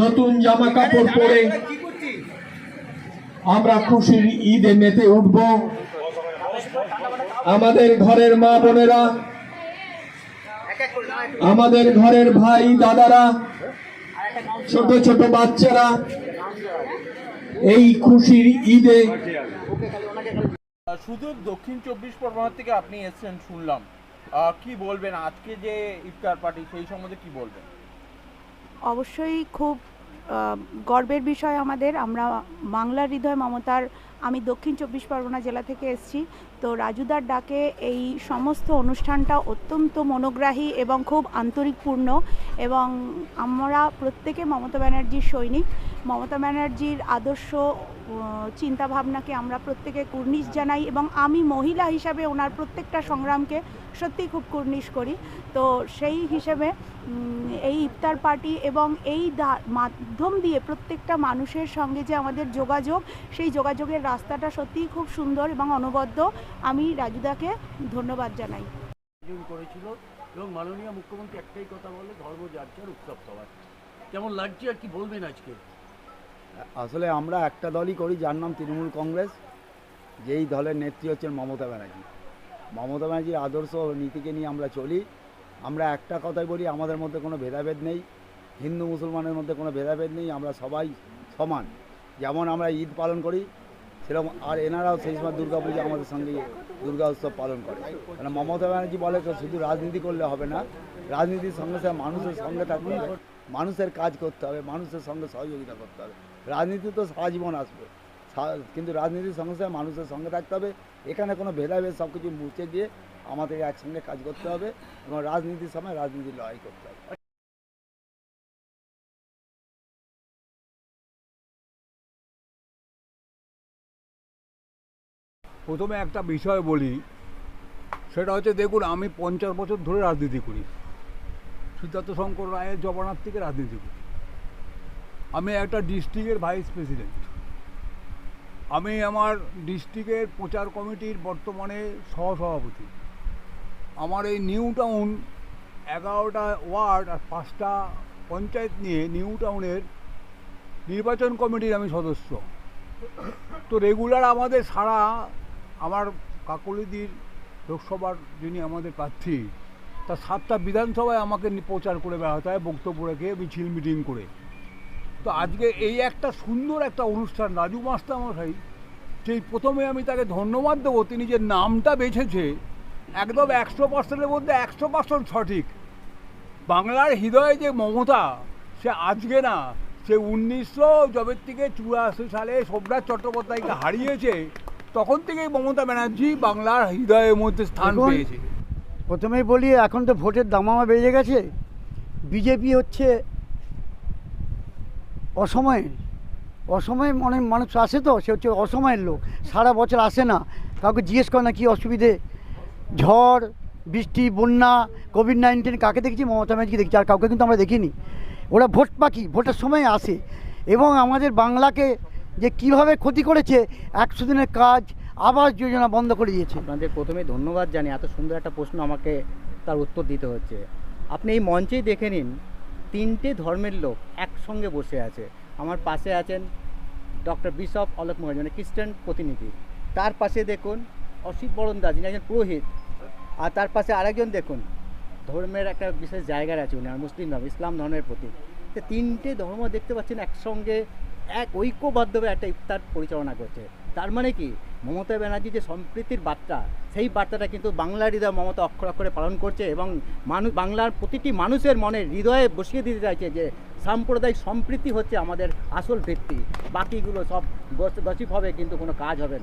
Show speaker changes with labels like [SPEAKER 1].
[SPEAKER 1] নতুন জামা কাপড় পরে আমরা খুশির ঈদে মেতে উঠব। আমাদের ঘরের মা বোনেরা, আমাদের ঘরের ভাই দাদারা, ছোট ছোট বাচ্চারা, এই খুশির ঈদে
[SPEAKER 2] শুধু দক্ষিণ চব্বিশ পরগনা থেকে আপনি এসেছেন, শুনলাম। কি বলবেন? আজকে যে ইফতার পার্টি, সেই সম্বন্ধে কি বলবেন?
[SPEAKER 3] অবশ্যই খুব গর্বের বিষয় আমাদের। আমরা বাংলার হৃদয় মমতার আমি দক্ষিণ চব্বিশ পরগনা জেলা থেকে এসেছি। তো রাজুদার ডাকে এই সমস্ত অনুষ্ঠানটা অত্যন্ত মনোগ্রাহী এবং খুব আন্তরিকপূর্ণ এবং আমরা প্রত্যেকে মমতা ব্যানার্জির সৈনিক। মমতা ব্যানার্জির আদর্শ চিন্তা ভাবনাকে আমরা প্রত্যেকে কুর্নিশ জানাই এবং আমি মহিলা হিসাবে ওনার প্রত্যেকটা সংগ্রামকে সত্যিই খুব কুর্নিশ করি। তো সেই হিসেবে এই ইফতার পার্টি এবং এই মাধ্যম দিয়ে প্রত্যেকটা মানুষের সঙ্গে যে আমাদের যোগাযোগ, সেই যোগাযোগের রাস্তাটা সত্যিই খুব সুন্দর এবং অনবদ্য। আমি রাজুদাকে ধন্যবাদ জানাই।
[SPEAKER 4] করেছিল এবং মাননীয় মুখ্যমন্ত্রী একটাই কথা বলে ধর্ম যার যার উৎসব সবার। কেমন লাগছে আর কি বলবেন আজকে?
[SPEAKER 5] আসলে আমরা একটা দলই করি যার নাম তৃণমূল কংগ্রেস। যেই দলের নেত্রী হচ্ছেন মমতা ব্যানার্জি। মমতা ব্যানার্জির আদর্শ নীতিকে নিয়ে আমরা চলি। আমরা একটা কথাই বলি আমাদের মধ্যে কোনো ভেদাভেদ নেই। হিন্দু মুসলমানের মধ্যে কোনো ভেদাভেদ নেই। আমরা সবাই সমান। যেমন আমরা ঈদ পালন করি সেরকম আর এনারাও সেই সময় দুর্গা পূজা আমাদের সঙ্গে দুর্গা উৎসব পালন করে। মানে মমতা ব্যানার্জি বলে শুধু রাজনীতি করলে হবে না, রাজনীতির সঙ্গে সঙ্গে মানুষের সঙ্গে হবে মানুষের কাজ করতে হবে, মানুষের সঙ্গে সহযোগিতা করতে হবে। রাজনীতি তো সারা জীবন আসবে। কিন্তু রাজনীতির সঙ্গে সঙ্গে মানুষের সঙ্গে থাকতে হবে। এখানে কোনো ভেদাভেদ সব কিছু মুছে দিয়ে আমাদের একসঙ্গে কাজ করতে হবে এবং রাজনীতির সময় রাজনীতির লড়াই করতে হবে।
[SPEAKER 6] প্রথমে একটা বিষয় বলি, সেটা হচ্ছে দেখুন, আমি পঞ্চাশ বছর ধরে রাজনীতি করি। সিদ্ধার্থ শঙ্কর রায়ের জবানার থেকে রাজনীতি করি। আমি একটা ডিস্ট্রিক্টের ভাইস প্রেসিডেন্ট। আমি আমার ডিস্ট্রিক্টের প্রচার কমিটির বর্তমানে সহসভাপতি। আমার এই নিউ টাউন এগারোটা ওয়ার্ড আর পাঁচটা পঞ্চায়েত নিয়ে নিউ টাউনের নির্বাচন কমিটির আমি সদস্য। তো রেগুলার আমাদের সারা আমার কাকলিদির লোকসভার যিনি আমাদের প্রার্থী, তার সাতটা বিধানসভায় আমাকে প্রচার করে বেড়াতে হয়, বক্তব্য রেখে মিছিল, মিটিং করে। তো আজকে এই একটা সুন্দর একটা অনুষ্ঠান, রাজু মাস্টারমশাই সেই প্রথমে আমি তাকে ধন্যবাদ দেবো, তিনি যে নামটা বেছেছে, একদম একশো পার্সেন্টের মধ্যে একশো পার্সেন্ট সঠিক। বাংলার হৃদয়ে যে মমতা, সে আজকে না, সে উনিশশো জবের থেকে চুরাশি সালে সোমনাথ চট্টোপাধ্যায়কে হারিয়েছে তখন থেকেই মমতা ব্যানার্জি বাংলার হৃদয়ের মধ্যে স্থান পেয়েছে।
[SPEAKER 7] প্রথমেই বলি এখন তো ভোটের দামামা বেড়ে গেছে। বিজেপি হচ্ছে অসময়ের। অসময়ে অনেক মানুষ আসে তো সে হচ্ছে অসময়ের লোক। সারা বছর আসে না। কাউকে জিজ্ঞেস করে না কী অসুবিধে। ঝড় বৃষ্টি বন্যা কোভিড নাইন্টিন কাকে দেখেছি? মমতা ব্যানার্জিকে দেখছি। আর কাউকে কিন্তু আমরা দেখিনি। ওরা ভোট পাখি ভোটের সময় আসে। এবং আমাদের বাংলাকে যে কীভাবে ক্ষতি করেছে, একশো দিনের কাজ, আবাস যোজনা বন্ধ করে দিয়েছে।
[SPEAKER 8] আপনাদের প্রথমে ধন্যবাদ জানি এত সুন্দর একটা প্রশ্ন আমাকে তার উত্তর দিতে হচ্ছে। আপনি এই মঞ্চেই দেখে নিন, তিনটে ধর্মের লোক একসঙ্গে বসে আছে। আমার পাশে আছেন ডক্টর বিশপ অলোক মহাজন খ্রিস্টান প্রতিনিধি। তার পাশে দেখুন অসিত বরণ দাস, যিনি একজন পুরোহিত। আর তার পাশে আরেকজন দেখুন, ধর্মের একটা বিশেষ জায়গায় আছে উনি, আর মুসলিম ধর্ম, ইসলাম ধর্মের প্রতি তিনটে ধর্ম দেখতে পাচ্ছেন একসঙ্গে এক ঐক্যবদ্ধভাবে একটা ইফতার পরিচালনা করছে। তার মানে কি? মমতা ব্যানার্জি যে সম্প্রীতির বার্তা, সেই বার্তাটা কিন্তু বাংলার হৃদয় মমতা অক্ষর অক্ষরে পালন করছে এবং মানুষ বাংলার প্রতিটি মানুষের মনে হৃদয়ে বসিয়ে দিতে চাইছে যে সাম্প্রদায়িক সম্প্রীতি হচ্ছে আমাদের আসল ভিত্তি। বাকিগুলো সব গসিপ হবে, কিন্তু কোনো কাজ হবে না।